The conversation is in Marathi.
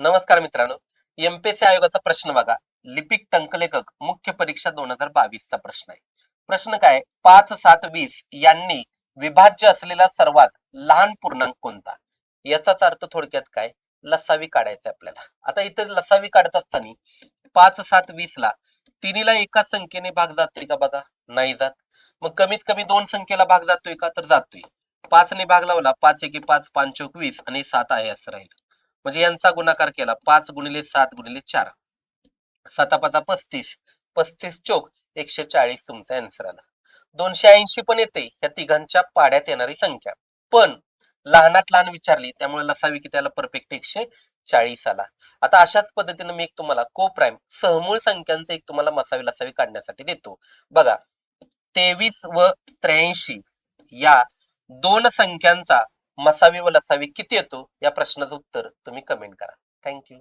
नमस्कार मित्रांनो. एमपीएससी आयोगाचा प्रश्न बघा. लिपिक टंकलेखक मुख्य परीक्षा दोन हजार बावीस चा प्रश्न आहे. प्रश्न काय? पाच सात वीस यांनी विभाज्य असलेला सर्वात लहान पूर्णांक कोणता? याचाच अर्थ थोडक्यात काय? लसावी काढायचा आपल्याला. आता इथे लसावी काढत असताना पाच सात वीस ला तिन्हीला एका संख्येने भाग जातोय का बघा? नाही जात. मग कमीत कमी दोन संख्येला भाग जातोय का? तर जातोय. पाचने भाग लावला. पाच एके पाच पांचोक वीस आणि सात आहे असं राहील. म्हणजे यांचा गुणाकार केला. पाच गुणिले सात गुणिले चार. साता पाचा पस्तीस. पस्तीस चोक एकशे चाळीस तुमचा आन्सर आला. दोनशे ऐंशी पण येते या तिघांच्या पाड्यात येणारी संख्या. पण लहानात लहान विचारली त्यामुळे लसावी की त्याला परफेक्ट एकशे चाळीस आला. आता अशाच पद्धतीने मी एक तुम्हाला को प्राईम सहमूळ संख्यांचे एक तुम्हाला मसावी लसावी काढण्यासाठी देतो. बघा तेवीस व त्र्याऐंशी या दोन संख्यांचा मसावी व लसावी किती येतो या प्रश्नाचं उत्तर तुम्ही कमेंट करा. थँक्यू